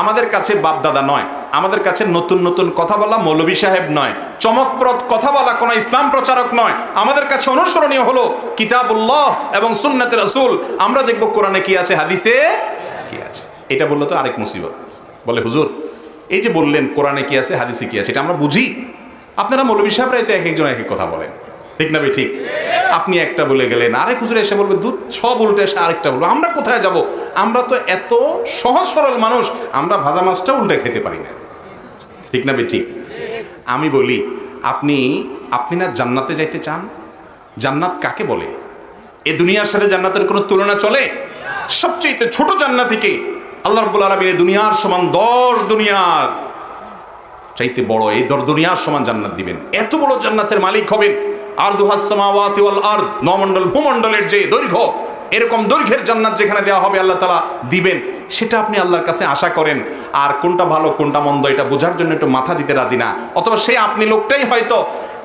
আমাদের কাছে বাপদাদা নয়, আমাদের কাছে নতুন নতুন কথা বলা মৌলবী সাহেব নয়, চমকপ্রদ কথা বলা কোনো ইসলাম প্রচারক নয়। আমাদের কাছে অনুসরণীয় হলো কিতাবুল্লাহ এবং সুন্নাতে রাসূল। আমরা দেখব কোরআনে কি আছে, হাদিসে কি আছে। এটা বলল তো আরেক মুসিবত। বলে, হুজুর, এই যে বললেন কোরআনে কি আছে, হাদিসে কি আছে, এটা আমরা বুঝি। আপনারা মৌলবী সাহেবরাই তো এক একজন এক এক কথা বলেন। ঠিক না ভাই? ঠিক। আপনি একটা বলে গেলেন, আরেক হুজুরে এসে বলবে দু সব উল্টে এসে আরেকটা বলব, আমরা কোথায় যাব? আমরা তো এত সহজ সরল মানুষ, আমরা ভাজা মাছটা উল্টে খেতে পারি না। ঠিক না ভাই ঠিক আমি বলি, আপনি আপনি না জান্নাতে যাইতে চান? জান্নাত কাকে বলে? এ দুনিয়ার সাথে জান্নাতের কোনো তুলনা চলে? সবচেয়ে ছোট জান্নাতিকে আল্লাহ রব্বুল আলমীর এই দুনিয়ার সমান দশ দুনিয়ার চাইতে বড় এই দর দুনিয়ার সমান জান্নাত দিবেন। এত বড় জান্নাতের মালিক হবেন আর দুহাসমাওয়াতি ওয়াল আরদ, নমণ্ডল ভূমণ্ডলের যে দৈর্ঘ্য এরকম দৈর্ঘ্যের জান্নাত যেখানে দেওয়া হবে আল্লাহ তালা দিবেন, সেটা আপনি আল্লাহর কাছে আশা করেন। আর কোনটা ভালো, কোনটা মন্দ, এটা বোঝার জন্য একটু মাথা দিতে রাজি না। অথবা সে আপনি লোকটাই হয়তো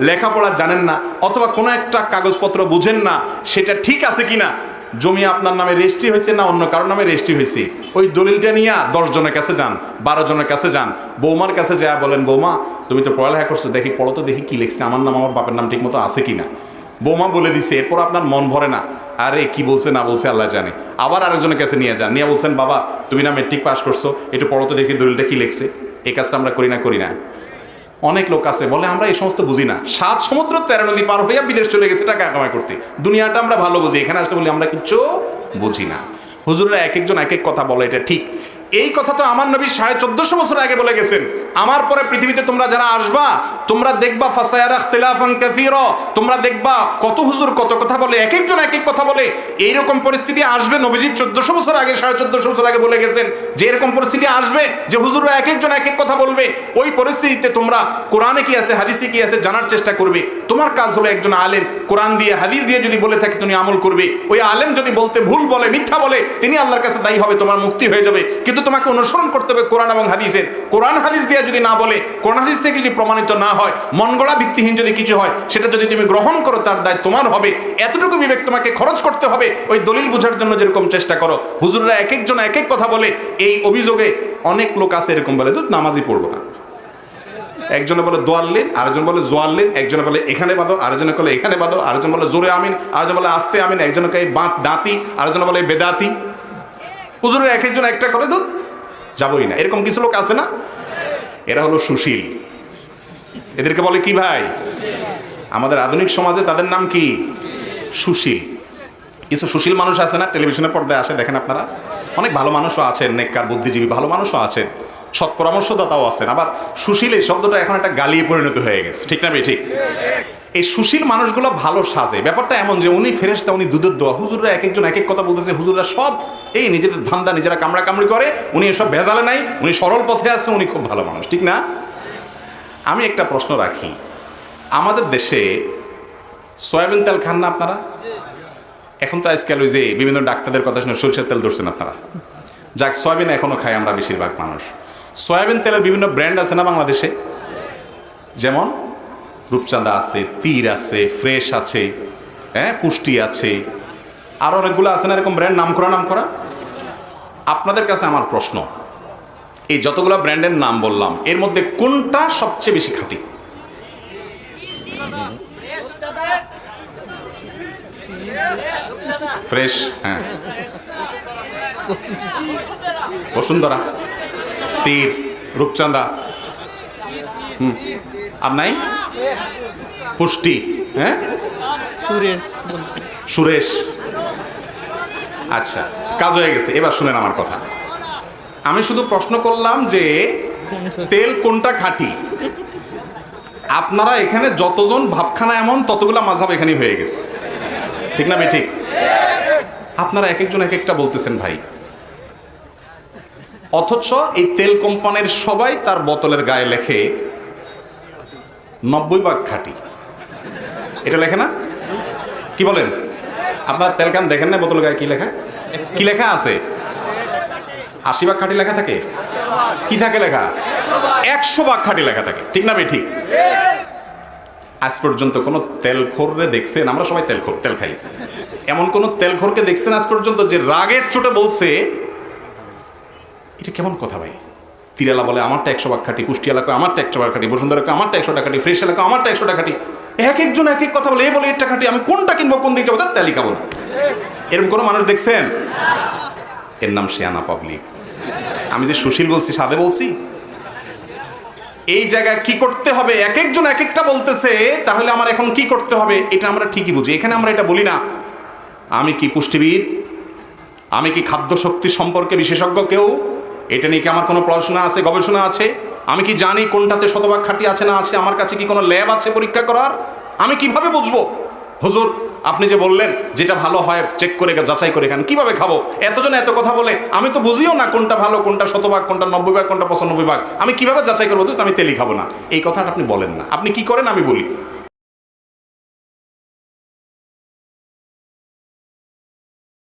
লেখাপড়া জানেন না, অথবা কোনো একটা কাগজপত্র বুঝেন না, সেটা ঠিক আছে কিনা। জমি আপনার নামে রেজিস্ট্রি হয়েছে না অন্য কারোর নামে রেজিস্ট্রি হয়েছে? ওই দলিলটা নিয়ে দশ জনের কাছে যান, বারো জনের কাছে যান। বৌমার কাছে যা বলেন, বৌমা, তুমি তো পড়ালেখা করছ, দেখি, পড়ো তো দেখি কি লিখছে। আমার নাম, আমার বাপের নাম ঠিক মতো আছে কিনা? বৌমা বলে দিছে, এরপর আপনার মন ভরে না। আরে, কি বলছে, না বলছে, আল্লাহ জানে। আবার আরেকজনের কাছে নিয়ে যান। নিয়ে বলছেন, বাবা, তুমি না মেট্রিক পাস করছ, একটু পড়ো তো দেখি দলিলটা কি লিখছে। এই কাজটা আমরা করি না করি না। অনেক লোক আছে, বলে, আমরা এই সমস্ত বুঝি না। সাত সমুদ্র, তেরো নদী পার হইয়া বিদেশ চলে গেছে, টাকা কামাই করতে। দুনিয়াটা আমরা ভালো বুঝি, এখানে আসতে বলি, আমরা কিচ্ছু বুঝি না। হুজুররা এক একজন এক এক কথা বলে, এটা ঠিক। এই কথা তো আমার নবী সাড়ে চোদ্দশো বছর আগে বলে গেছেন। আমার পরে পৃথিবীতে তোমরা যারা আসবা, তোমরা দেখবা ফাসায়ারা কাসীরা, তোমরা দেখবা কত হুজুর কত কথা বলে এক একজন এক এক কথা বলে। এইরকম পরিস্থিতি আসবে নবীজি চোদ্দশো বছর আগে, সাড়ে চোদ্দশো বছর আগে বলে গেছেন যে এরকম পরিস্থিতি আসবে যে হুজুররা এক একজন এক এক কথা বলবে। ওই পরিস্থিতিতে তোমরা কোরআনে কি আছে, হাদিসে কি আছে জানার চেষ্টা করবে। তোমার কাজ হলো একজন আলেম কোরআন দিয়ে, হাদিস দিয়ে যদি বলে থাকে, তুমি আমল করবে। ওই আলেম যদি বলতে ভুল বলে, মিথ্যা বলে, তিনি আল্লাহর কাছে দায়ী হবে, তোমার মুক্তি হয়ে যাবে। কিন্তু তোমাকে অনুসরণ করতে হবে কোরআন এবং হাদিসের। কোরআন, হাদিস দিয়ে যদি না বলে কোরআন হাদিস থেকে যদি প্রমাণিত না হয়, মন গড়া ভিত্তিহীন যদি কিছু হয়, সেটা যদি তুমি গ্রহণ করো, তার দায় তোমার হবে। এতটুকু বিবেক তোমাকে খরচ করতে হবে, ওই দলিল বোঝার জন্য যেরকম চেষ্টা করো। হুজুররা এক একজন এক এক কথা বলে, এই অভিযোগে অনেক লোক আছে এরকম বলে, দুধ, নামাজই পড়ব না। একজনে বলে, দোয়াল্লিন। আরেকজন বলে, জোয়াল্লিন। একজনে বলে, এখানে বাঁধো। আরেকজনে বলে এখানে বাঁধো। আরেকজন বলে, জোরে আমিন। আরেকজন বলে, আস্তে আমিন। একজনকে বাঁধ দাঁতি। আরেকজন বলে, বেদাতি। হুজুরের এক একজন একটা করে, দুধ, যাবই না। এরকম কিছু লোক আছে না? এরা হলো সুশীল। এদেরকে বলে কি ভাই? আমাদের আধুনিক সমাজে তাদের নাম কি? সুশীল। কিছু সুশীল মানুষ আছে না, টেলিভিশনের পর্দায় আসে, দেখেন আপনারা? অনেক ভালো মানুষও আছেন, নেককার, বুদ্ধিজীবী, ভালো মানুষও আছেন। সৎ পরামর্শদাতাও আছেন। আবার সুশীল এই শব্দটা এখন একটা গালিয়ে পরিণত হয়ে গেছে। ঠিক না ভাই? ঠিক। এই সুশীল মানুষগুলো ভালো সাজে। ব্যাপারটা এমন যে উনি ফেরেস্তা উনি দুধের দোয়া। হুজুররা এক একজন এক এক কথা বলতেছে। হুজুররা সব এই নিজেদের ধান্দা, নিজেরা কামড়া কামড়ি করে। উনি এসব ভেজালে নাই, উনি সরল পথে আছে, উনি খুব ভালো মানুষ, ঠিক না? আমি একটা প্রশ্ন রাখি। আমাদের দেশে সয়াবিন তেল খান না আপনারা? এখন তো আজকাল ওই যে বিভিন্ন ডাক্তারদের কথা শুনে সরিষার তেল ধরছেন আপনারা। যাক, সয়াবিন এখনও খাই আমরা বেশিরভাগ মানুষ। সয়াবিন তেলের বিভিন্ন ব্র্যান্ড আছে না বাংলাদেশে? যেমন রূপচাঁদা আছে, তীর আছে, ফ্রেশ আছে হ্যাঁ পুষ্টি আছে। আর অনেকগুলো আছে না এরকম ব্র্যান্ড নাম করা নাম করা আপনাদের কাছে আমার প্রশ্ন। এই যতগুলো ব্র্যান্ডের নাম বললাম, এর মধ্যে কোনটা সবচেয়ে বেশি খাঁটি? ফ্রেশ হ্যাঁ। বসুন্ধরা। তীর, রূপচাঁদা। হুম। আর নাই? পুষ্টি হ্যাঁ? সুরেশ সুরেশ। আচ্ছা কাজ হয়ে গেছে। এবার শুনেন আমার কথা। আমি শুধু প্রশ্ন করলাম যে তেল কোনটা খাঁটি? আপনারা এখানে যতজন ভাবখানা এমন ততগুলা মাঝাব এখানে হয়ে গেছে। ঠিক না ঠিক? আপনারা এক একজন এক একটা বলতেছেন ভাই। অথচ এই তেল কোম্পানির সবাই তার বোতলের গায়ে লেখে নব্বই ভাগ খাঁটি। এটা লেখে না? কি বলেন? আপনার তেল কান দেখেন না বোতল গায়ে কি লেখা? কি লেখা আছে? আশি ভাগ খাঁটি লেখা থাকে? কি থাকে লেখা? একশো ভাগ খাঁটি লেখা থাকে। ঠিক না ঠিক আজ পর্যন্ত কোনো তেলখোররে দেখছেন? আমরা সবাই তেলখোর, তেল খাই। এমন কোনো তেলখোরকে দেখছেন আজ পর্যন্ত যে রাগের চোটে বলছে? এটা কেমন কথা ভাই? তিরালা বলে, আমারটা একশো ভাগ খাটি। কুষ্টি এলাকা আমারটা একশো ভাগ খাটি। বসুন্ধরা আমারটা একশো টাকা ফ্রেশ এলাকা আমারটা একশো টাকা এক একজন এক এক কথা বলে, এ বলে এটা খাটি, আমি কোনটা কিনবো, কোন দিকে যাব, তার তালিকা বল। এরকম কোনো মানুষ দেখছেন? এর নাম শেয়ানা পাবলিক। আমি যে সুশীল বলছি, সাদে বলছি? এই জায়গায় কি করতে হবে? এক একজন এক একটা বলতেছে, তাহলে আমার এখন কি করতে হবে? এটা আমরা ঠিকই বুঝি। এখানে আমরা এটা বলি না। আমি কি পুষ্টিবিদ? আমি কি খাদ্য শক্তি সম্পর্কে বিশেষজ্ঞ কেউ? এটা নিয়ে কি আমার কোনো পড়াশোনা আছে, গবেষণা আছে? আমি কি জানি কোনটাতে শতভাগ খাঁটি আছে না আছে? আমার কাছে কি কোনো ল্যাব আছে পরীক্ষা করার? আমি কীভাবে বুঝব? হুজুর, আপনি যে বললেন যেটা ভালো হয় চেক করে যাচাই করে খান। কীভাবে খাব? এতজন এত কথা বলে, আমি তো বুঝিও না কোনটা ভালো, কোনটা শতভাগ, কোনটা নব্বই ভাগ, কোনটা পঁচানব্বই ভাগ। আমি কীভাবে যাচাই করব? তো আমি তেলি খাব না। এই কথাটা আপনি বলেন না। আপনি কি করেন আমি বলি।